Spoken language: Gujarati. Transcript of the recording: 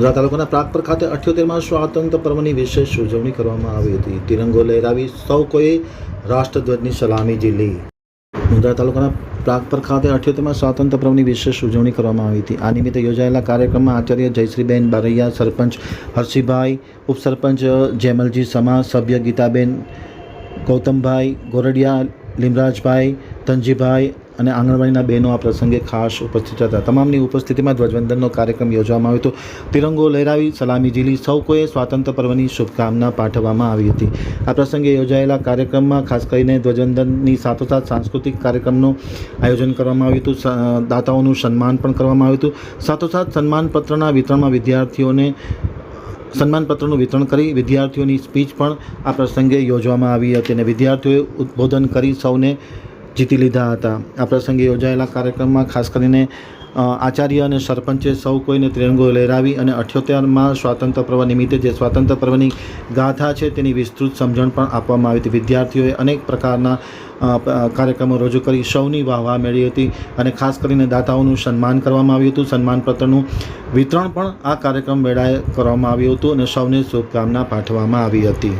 મુંદ્રા તાલુકાના પ્રાગપર ખાતે અઠ્યોતેરમાં સ્વાતંત્ર્ય પર્વની વિશેષ ઉજવણી કરવામાં આવી હતી. તિરંગો લહેરાવી સૌ કોઈ રાષ્ટ્રધ્વજની સલામી ઝીલી. મુંદ્રા તાલુકાના પ્રાગપર ખાતે અઠ્યોતેરમાં સ્વાતંત્ર્ય પર્વની વિશેષ ઉજવણી કરવામાં આવી હતી. આ નિમિત્તે યોજાયેલા કાર્યક્રમમાં આચાર્ય જયશ્રીબેન બારૈયા, સરપંચ હર્ષિભાઈ, ઉપસરપંચ જેમલજી સમા, સભ્ય ગીતાબેન ગૌતમભાઈ ગોરડિયા, લીમરાજભાઈ તનજીભાઈ અને આંગણવાડીના બહેનો આ પ્રસંગે ખાસ ઉપસ્થિત હતા. તમામની ઉપસ્થિતિમાં ધ્વજવંદનનો કાર્યક્રમ યોજવામાં આવ્યો હતો. તિરંગો લહેરાવી, સલામી ઝીલી સૌ કોઈએ સ્વાતંત્ર્ય પર્વની શુભકામના પાઠવવામાં આવી હતી. આ પ્રસંગે યોજાયેલા કાર્યક્રમમાં ખાસ કરીને ધ્વજવંદનની સાથોસાથ સાંસ્કૃતિક કાર્યક્રમનું આયોજન કરવામાં આવ્યું હતું. દાતાઓનું સન્માન પણ કરવામાં આવ્યું હતું. સાથોસાથ સન્માનપત્રના વિતરણમાં વિદ્યાર્થીઓને સન્માનપત્રનું વિતરણ કરી વિદ્યાર્થીઓની સ્પીચ પણ આ પ્રસંગે યોજવામાં આવી હતી અને વિદ્યાર્થીઓએ ઉદ્બોધન કરી સૌને જીતી લીધા હતા. આ પ્રસંગે યોજાયેલા કાર્યક્રમમાં ખાસ કરીને આચાર્ય અને સરપંચે સૌ કોઈને ત્રિરંગો લહેરાવી અને અઠ્યોતેરમાં સ્વાતંત્ર્ય પર્વ નિમિત્તે જે સ્વાતંત્ર્ય પર્વની ગાથા છે તેની વિસ્તૃત સમજણ પણ આપવામાં આવી હતી. વિદ્યાર્થીઓએ અનેક પ્રકારના કાર્યક્રમો રજૂ કરી, સૌની વાહવા મેળવી હતી અને ખાસ કરીને દાતાઓનું સન્માન કરવામાં આવ્યું હતું. સન્માનપત્રનું વિતરણ પણ આ કાર્યક્રમ વેળાએ કરવામાં આવ્યું હતું અને સૌને શુભકામના પાઠવવામાં આવી હતી.